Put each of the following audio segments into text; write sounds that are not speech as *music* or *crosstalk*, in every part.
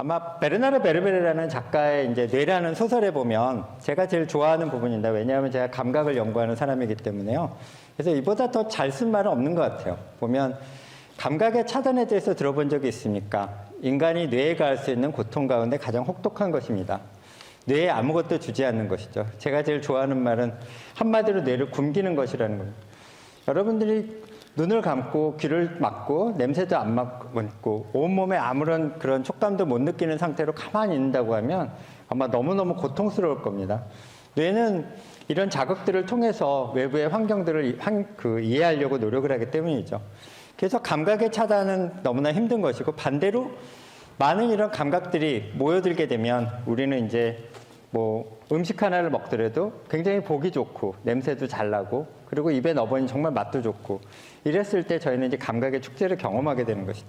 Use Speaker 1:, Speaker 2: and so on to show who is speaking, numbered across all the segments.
Speaker 1: 아마 베르나르 베르베르라는 작가의 이제 뇌라는 소설에 보면 제가 제일 좋아하는 부분입니다. 왜냐하면 제가 감각을 연구하는 사람이기 때문에요. 그래서 이보다 더 잘 쓴 말은 없는 것 같아요. 보면 감각의 차단에 대해서 들어본 적이 있습니까? 인간이 뇌에 가할 수 있는 고통 가운데 가장 혹독한 것입니다. 뇌에 아무것도 주지 않는 것이죠. 제가 제일 좋아하는 말은 한마디로 뇌를 굶기는 것이라는 겁니다. 여러분들이 눈을 감고 귀를 막고 냄새도 안 맡고 온몸에 아무런 그런 촉감도 못 느끼는 상태로 가만히 있는다고 하면 아마 너무너무 고통스러울 겁니다. 뇌는 이런 자극들을 통해서 외부의 환경들을 한- 그 이해하려고 노력을 하기 때문이죠. 그래서 감각의 차단은 너무나 힘든 것이고 반대로 많은 이런 감각들이 모여들게 되면 우리는 이제 뭐 음식 하나를 먹더라도 굉장히 보기 좋고 냄새도 잘 나고 그리고 입에 넣어보니 정말 맛도 좋고 이랬을 때 저희는 이제 감각의 축제를 경험하게 되는 것이죠.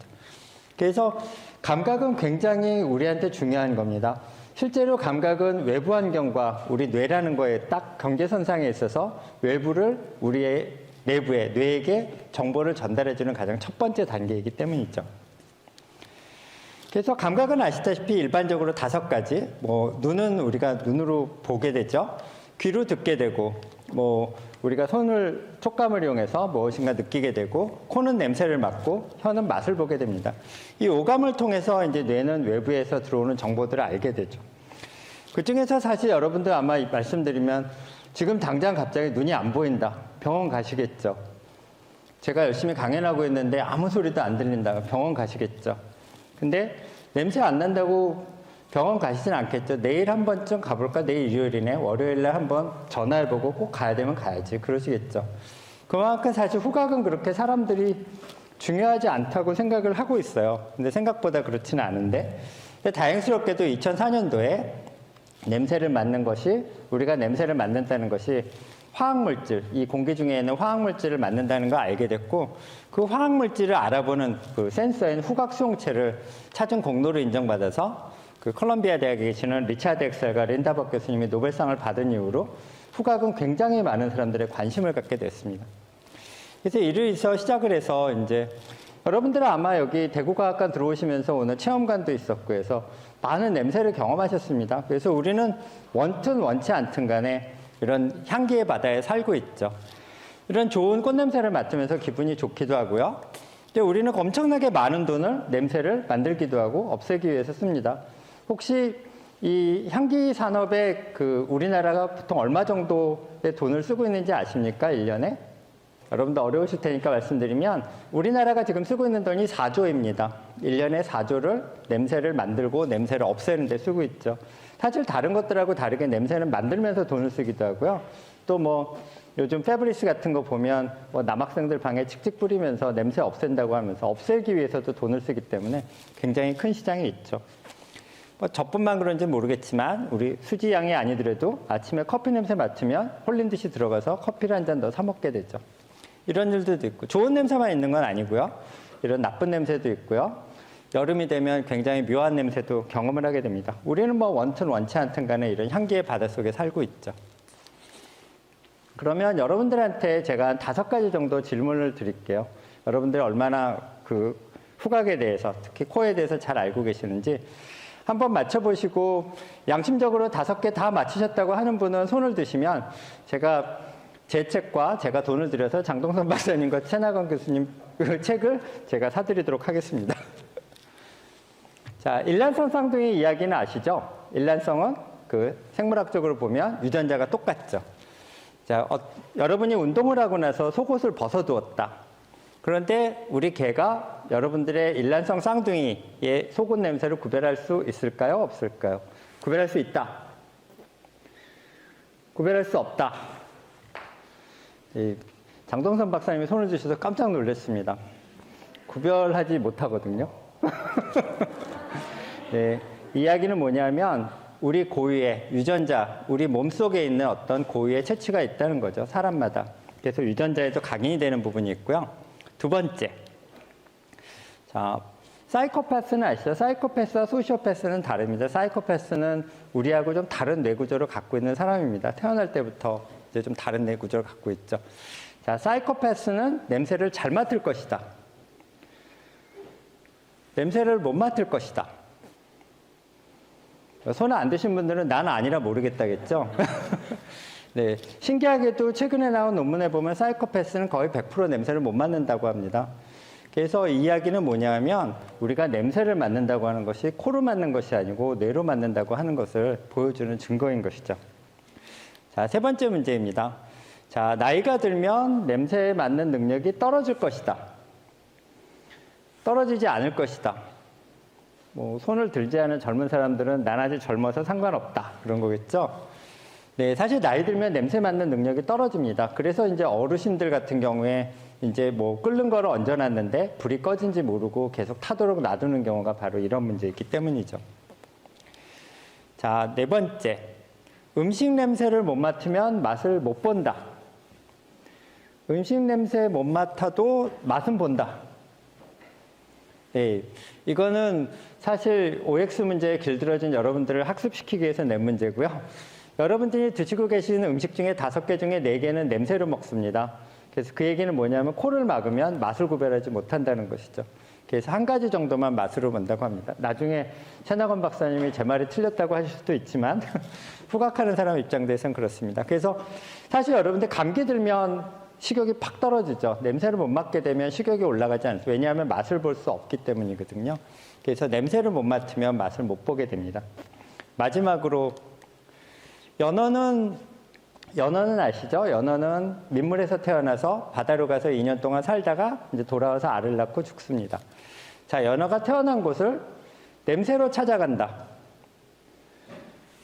Speaker 1: 그래서 감각은 굉장히 우리한테 중요한 겁니다. 실제로 감각은 외부 환경과 우리 뇌라는 거에 딱 경계선상에 있어서 외부를 우리의 내부에 뇌에게 정보를 전달해 주는 가장 첫 번째 단계이기 때문이죠. 그래서 감각은 아시다시피 일반적으로 다섯 가지. 뭐 눈은 우리가 눈으로 보게 되죠. 귀로 듣게 되고, 뭐 우리가 손을 촉감을 이용해서 무엇인가 느끼게 되고, 코는 냄새를 맡고, 혀는 맛을 보게 됩니다. 이 오감을 통해서 이제 뇌는 외부에서 들어오는 정보들을 알게 되죠. 그 중에서 사실 여러분들 아마 이- 말씀드리면 지금 당장 갑자기 눈이 안 보인다. 병원 가시겠죠. 제가 열심히 강연하고 있는데 아무 소리도 안 들린다. 병원 가시겠죠. 근데 냄새 안 난다고 병원 가시진 않겠죠. 내일 한 번쯤 가볼까? 내일 일요일이네. 월요일날 한번 전화해보고 꼭 가야 되면 가야지. 그러시겠죠. 그만큼 사실 후각은 그렇게 사람들이 중요하지 않다고 생각을 하고 있어요. 근데 생각보다 그렇지는 않은데. 근데 다행스럽게도 2004년도에 냄새를 맡는 것이 우리가 냄새를 맡는다는 것이 화학물질, 이 공기 중에 있는 화학물질을 맡는다는 걸 알게 됐고 그 화학물질을 알아보는 그 센서인 후각 수용체를 찾은 공로를 인정받아서 그 컬럼비아 대학에 계시는 리차드 엑셀과 린다버 교수님이 노벨상을 받은 이후로 후각은 굉장히 많은 사람들의 관심을 갖게 됐습니다. 그래서 이르서 시작을 해서 이제 여러분들은 아마 여기 대구과학관 들어오시면서 오늘 체험관도 있었고 해서 많은 냄새를 경험하셨습니다. 그래서 우리는 원튼 원치 않든 간에 이런 향기의 바다에 살고 있죠. 이런 좋은 꽃냄새를 맡으면서 기분이 좋기도 하고요. 근데 우리는 엄청나게 많은 돈을 냄새를 만들기도 하고 없애기 위해서 씁니다. 혹시 이 향기 산업에 그 우리나라가 보통 얼마 정도의 돈을 쓰고 있는지 아십니까? 1년에? 여러분도 어려우실 테니까 말씀드리면 우리나라가 지금 쓰고 있는 돈이 4조입니다. 1년에 4조를 냄새를 만들고 냄새를 없애는 데 쓰고 있죠. 사실 다른 것들하고 다르게 냄새는 만들면서 돈을 쓰기도 하고요. 또 뭐 요즘 패브리스 같은 거 보면 뭐 남학생들 방에 칙칙 뿌리면서 냄새 없앤다고 하면서 없애기 위해서도 돈을 쓰기 때문에 굉장히 큰 시장이 있죠. 뭐 저뿐만 그런지 모르겠지만 우리 수지 양이 아니더라도 아침에 커피 냄새 맡으면 홀린 듯이 들어가서 커피를 한 잔 더 사 먹게 되죠. 이런 일들도 있고 좋은 냄새만 있는 건 아니고요. 이런 나쁜 냄새도 있고요. 여름이 되면 굉장히 묘한 냄새도 경험을 하게 됩니다. 우리는 뭐 원튼 원치 않든 간에 이런 향기의 바다 속에 살고 있죠. 그러면 여러분들한테 제가 한 다섯 가지 정도 질문을 드릴게요. 여러분들이 얼마나 그 후각에 대해서 특히 코에 대해서 잘 알고 계시는지 한번 맞춰보시고 양심적으로 다섯 개 다 맞추셨다고 하는 분은 손을 드시면 제가 제 책과 제가 돈을 들여서 장동선 *laughs* 박사님과 최나건 교수님 그 책을 제가 사드리도록 하겠습니다. *laughs* 자, 일란성 쌍둥이 이야기는 아시죠? 일란성은 그 생물학적으로 보면 유전자가 똑같죠. 자, 어, 여러분이 운동을 하고 나서 속옷을 벗어두었다. 그런데 우리 개가 여러분들의 일란성 쌍둥이의 속옷 냄새를 구별할 수 있을까요? 없을까요? 구별할 수 있다. 구별할 수 없다. 이 장동선 박사님이 손을 주셔서 깜짝 놀랐습니다. 구별하지 못하거든요. *laughs* 네, 이야기는 뭐냐면 우리 고유의 유전자, 우리 몸 속에 있는 어떤 고유의 체취가 있다는 거죠. 사람마다. 그래서 유전자에도 각인이 되는 부분이 있고요. 두 번째. 자, 사이코패스는 아시죠? 사이코패스와 소시오패스는 다릅니다. 사이코패스는 우리하고 좀 다른 뇌구조를 갖고 있는 사람입니다. 태어날 때부터 이제 좀 다른 뇌구조를 갖고 있죠. 자, 사이코패스는 냄새를 잘 맡을 것이다. 냄새를 못 맡을 것이다. 손을 안 드신 분들은 난 아니라 모르겠다겠죠. *laughs* 네, 신기하게도 최근에 나온 논문에 보면 사이코패스는 거의 100% 냄새를 못 맡는다고 합니다. 그래서 이 이야기는 뭐냐면 우리가 냄새를 맡는다고 하는 것이 코로 맡는 것이 아니고 뇌로 맡는다고 하는 것을 보여주는 증거인 것이죠. 자, 세 번째 문제입니다. 자, 나이가 들면 냄새에 맡는 능력이 떨어질 것이다. 떨어지지 않을 것이다. 뭐 손을 들지 않은 젊은 사람들은 난 아직 젊어서 상관없다. 그런 거겠죠. 네, 사실 나이 들면 냄새 맡는 능력이 떨어집니다. 그래서 이제 어르신들 같은 경우에 이제 뭐 끓는 거를 얹어놨는데 불이 꺼진지 모르고 계속 타도록 놔두는 경우가 바로 이런 문제이기 때문이죠. 자, 네 번째. 음식 냄새를 못 맡으면 맛을 못 본다. 음식 냄새 못 맡아도 맛은 본다. 네, 이거는 사실 OX 문제에 길들어진 여러분들을 학습시키기 위해서 낸 문제고요. 여러분들이 드시고 계시는 음식 중에 다섯 개 중에 네 개는 냄새로 먹습니다. 그래서 그 얘기는 뭐냐면 코를 막으면 맛을 구별하지 못한다는 것이죠. 그래서 한 가지 정도만 맛으로 본다고 합니다. 나중에 최나건 박사님이 제 말이 틀렸다고 하실 수도 있지만 *laughs* 후각하는 사람 입장에서는 그렇습니다. 그래서 사실 여러분들 감기 들면 식욕이 팍 떨어지죠. 냄새를 못 맡게 되면 식욕이 올라가지 않습니다. 왜냐하면 맛을 볼 수 없기 때문이거든요. 그래서 냄새를 못 맡으면 맛을 못 보게 됩니다. 마지막으로 연어는 연어는 아시죠? 연어는 민물에서 태어나서 바다로 가서 2년 동안 살다가 이제 돌아와서 알을 낳고 죽습니다. 자, 연어가 태어난 곳을 냄새로 찾아간다.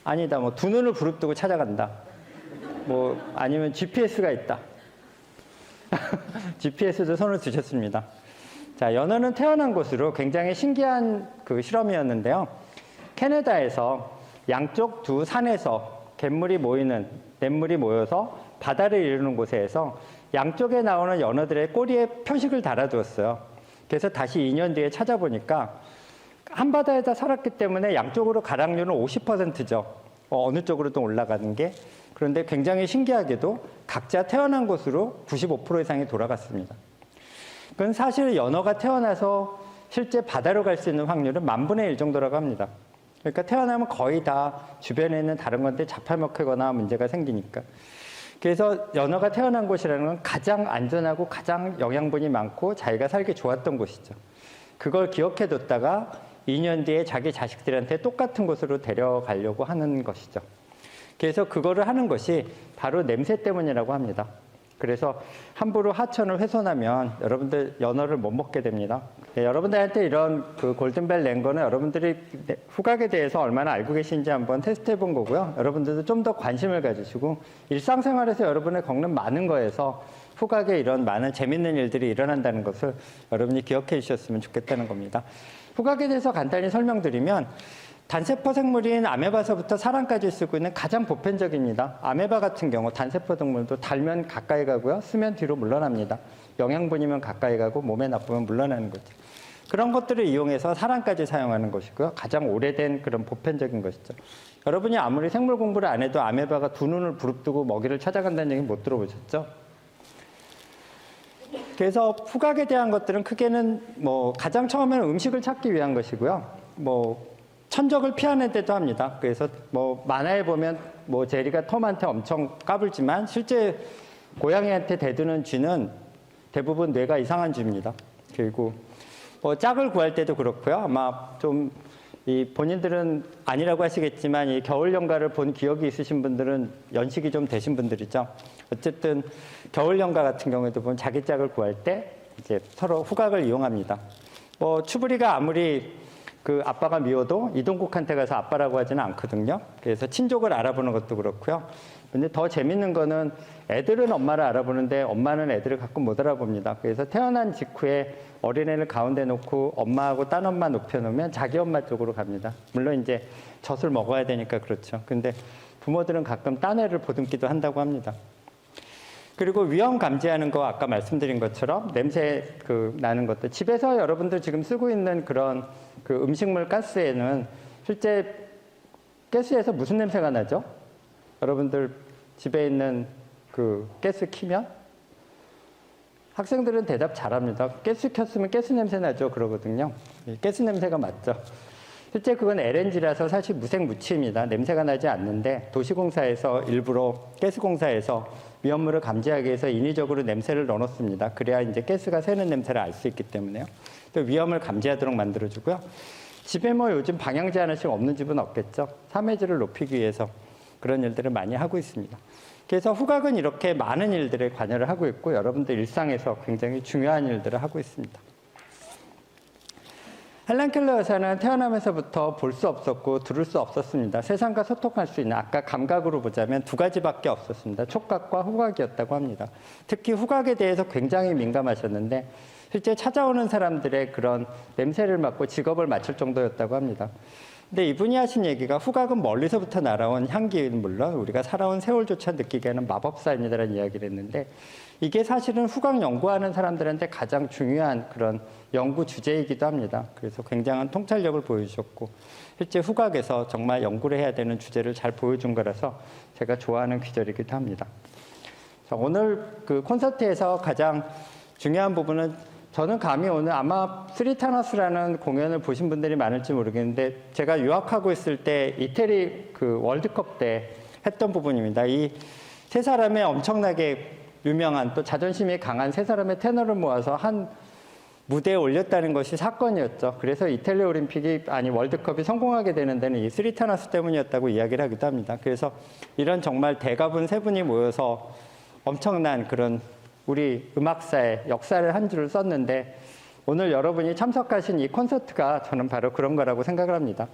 Speaker 1: 아니다. 뭐 두 눈을 부릅뜨고 찾아간다. 뭐 아니면 GPS가 있다. *laughs* GPS도 손을 드셨습니다. 자, 연어는 태어난 곳으로 굉장히 신기한 그 실험이었는데요. 캐나다에서 양쪽 두 산에서 갯물이 모이는 냇물이 모여서 바다를 이루는 곳에서 양쪽에 나오는 연어들의 꼬리에 표식을 달아두었어요. 그래서 다시 2년 뒤에 찾아보니까 한 바다에다 살았기 때문에 양쪽으로 가락률은 50%죠. 어, 어느 쪽으로든 올라가는 게. 그런데 굉장히 신기하게도 각자 태어난 곳으로 95% 이상이 돌아갔습니다. 그건 사실 연어가 태어나서 실제 바다로 갈 수 있는 확률은 만 분의 일 정도라고 합니다. 그러니까 태어나면 거의 다 주변에 있는 다른 건데 잡혀먹거나 문제가 생기니까. 그래서 연어가 태어난 곳이라는 건 가장 안전하고 가장 영양분이 많고 자기가 살기 좋았던 곳이죠. 그걸 기억해 뒀다가 2년 뒤에 자기 자식들한테 똑같은 곳으로 데려가려고 하는 것이죠. 그래서 그거를 하는 것이 바로 냄새 때문이라고 합니다. 그래서 함부로 하천을 훼손하면 여러분들 연어를 못 먹게 됩니다. 네, 여러분들한테 이런 그 골든벨 낸 거는 여러분들이 후각에 대해서 얼마나 알고 계신지 한번 테스트 해본 거고요. 여러분들도 좀 더 관심을 가지시고 일상생활에서 여러분의 겪는 많은 거에서 후각에 이런 많은 재밌는 일들이 일어난다는 것을 여러분이 기억해 주셨으면 좋겠다는 겁니다. 후각에 대해서 간단히 설명드리면 단세포 생물인 아메바서부터 사람까지 쓰고 있는 가장 보편적입니다. 아메바 같은 경우 단세포 동물도 달면 가까이 가고요. 쓰면 뒤로 물러납니다. 영양분이면 가까이 가고 몸에 나쁘면 물러나는 거죠. 그런 것들을 이용해서 사람까지 사용하는 것이고요. 가장 오래된 그런 보편적인 것이죠. 여러분이 아무리 생물 공부를 안 해도 아메바가 두 눈을 부릅뜨고 먹이를 찾아간다는 얘기 못 들어보셨죠? 그래서 후각에 대한 것들은 크게는 뭐 가장 처음에는 음식을 찾기 위한 것이고요. 뭐 천적을 피하는 데도 합니다. 그래서 뭐 만화에 보면 뭐 제리가 톰한테 엄청 까불지만 실제 고양이한테 대드는 쥐는 대부분 뇌가 이상한 쥐입니다. 그리고 뭐 짝을 구할 때도 그렇고요. 아마 좀 이 본인들은 아니라고 하시겠지만 이 겨울 연가를 본 기억이 있으신 분들은 연식이 좀 되신 분들이죠. 어쨌든 겨울 연가 같은 경우에도 보면 자기 짝을 구할 때 이제 서로 후각을 이용합니다. 뭐 추부리가 아무리 그 아빠가 미워도 이동국한테 가서 아빠라고 하지는 않거든요. 그래서 친족을 알아보는 것도 그렇고요. 근데 더 재밌는 거는 애들은 엄마를 알아보는데 엄마는 애들을 가끔 못 알아봅니다. 그래서 태어난 직후에 어린애를 가운데 놓고 엄마하고 딴 엄마 높여놓으면 자기 엄마 쪽으로 갑니다. 물론 이제 젖을 먹어야 되니까 그렇죠. 근데 부모들은 가끔 딴 애를 보듬기도 한다고 합니다. 그리고 위험 감지하는 거 아까 말씀드린 것처럼 냄새 그 나는 것들 집에서 여러분들 지금 쓰고 있는 그런 그 음식물 가스에는 실제 가스에서 무슨 냄새가 나죠? 여러분들 집에 있는 그 가스 키면 학생들은 대답 잘합니다. 가스 켰으면 가스 냄새 나죠 그러거든요. 이 가스 냄새가 맞죠. 실제 그건 LNG라서 사실 무색무취입니다. 냄새가 나지 않는데 도시공사에서 일부러 가스공사에서 위험물을 감지하기 위해서 인위적으로 냄새를 넣어놓습니다. 그래야 이제 가스가 새는 냄새를 알 수 있기 때문에요. 또 위험을 감지하도록 만들어주고요. 집에 뭐 요즘 방향제 하나씩 없는 집은 없겠죠. 삼해질을 높이기 위해서 그런 일들을 많이 하고 있습니다. 그래서 후각은 이렇게 많은 일들에 관여를 하고 있고 여러분들 일상에서 굉장히 중요한 일들을 하고 있습니다. 헬렌 켈러 여사는 태어나면서부터 볼 수 없었고 들을 수 없었습니다. 세상과 소통할 수 있는 아까 감각으로 보자면 두 가지밖에 없었습니다. 촉각과 후각이었다고 합니다. 특히 후각에 대해서 굉장히 민감하셨는데 실제 찾아오는 사람들의 그런 냄새를 맡고 직업을 맡을 정도였다고 합니다. 근데 이분이 하신 얘기가 후각은 멀리서부터 날아온 향기는 물론 우리가 살아온 세월조차 느끼게 하는 마법사입니다라는 이야기를 했는데 이게 사실은 후각 연구하는 사람들한테 가장 중요한 그런 연구 주제이기도 합니다. 그래서 굉장한 통찰력을 보여주셨고 실제 후각에서 정말 연구를 해야 되는 주제를 잘 보여준 거라서 제가 좋아하는 귀절이기도 합니다. 자, 오늘 그 콘서트에서 가장 중요한 부분은 저는 감히 오늘 아마 스리타너스라는 공연을 보신 분들이 많을지 모르겠는데 제가 유학하고 있을 때 이태리 그 월드컵 때 했던 부분입니다. 이 세 사람의 엄청나게 유명한 또 자존심이 강한 세 사람의 테너를 모아서 한 무대에 올렸다는 것이 사건이었죠. 그래서 이탈리 올림픽이 아니 월드컵이 성공하게 되는 데는 이 스리타너스 때문이었다고 이야기를 하기도 합니다. 그래서 이런 정말 대가분 세 분이 모여서 엄청난 그런 우리 음악사의 역사를 한 줄을 썼는데 오늘 여러분이 참석하신 이 콘서트가 저는 바로 그런 거라고 생각을 합니다.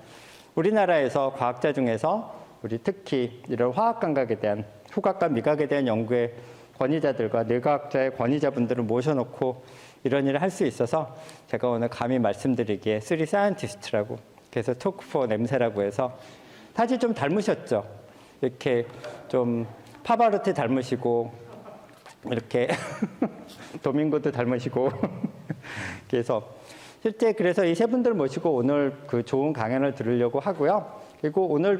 Speaker 1: 우리나라에서 과학자 중에서 우리 특히 이런 화학 감각에 대한 후각과 미각에 대한 연구의 권위자들과 뇌과학자의 권위자분들을 모셔놓고 이런 일을 할 수 있어서 제가 오늘 감히 말씀드리기에 쓰리 사이언티스트라고 그래서 토크포 냄새라고 해서 사실 좀 닮으셨죠. 이렇게 좀 파바로티 닮으시고 이렇게 *laughs* 도밍고도 닮으시고 *laughs* 그래서 실제 그래서 이 세 분들 모시고 오늘 그 좋은 강연을 들으려고 하고요. 그리고 오늘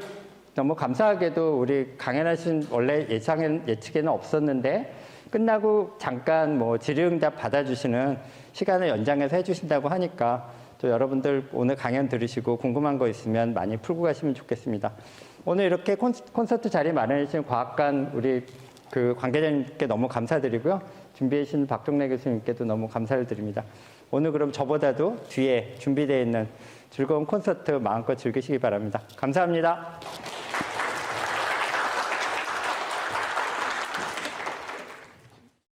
Speaker 1: 너무 감사하게도 우리 강연하신 원래 예상엔 예측에는 없었는데 끝나고 잠깐 뭐 질의응답 받아주시는 시간을 연장해서 해주신다고 하니까 또 여러분들 오늘 강연 들으시고 궁금한 거 있으면 많이 풀고 가시면 좋겠습니다. 오늘 이렇게 콘- 콘서트 자리 마련해주신 과학관 우리 그 관계자님께 너무 감사드리고요. 준비해 주신 박종래 교수님께도 너무 감사를 드립니다. 오늘 그럼 저보다도 뒤에 준비되어 있는 즐거운 콘서트 마음껏 즐기시기 바랍니다. 감사합니다.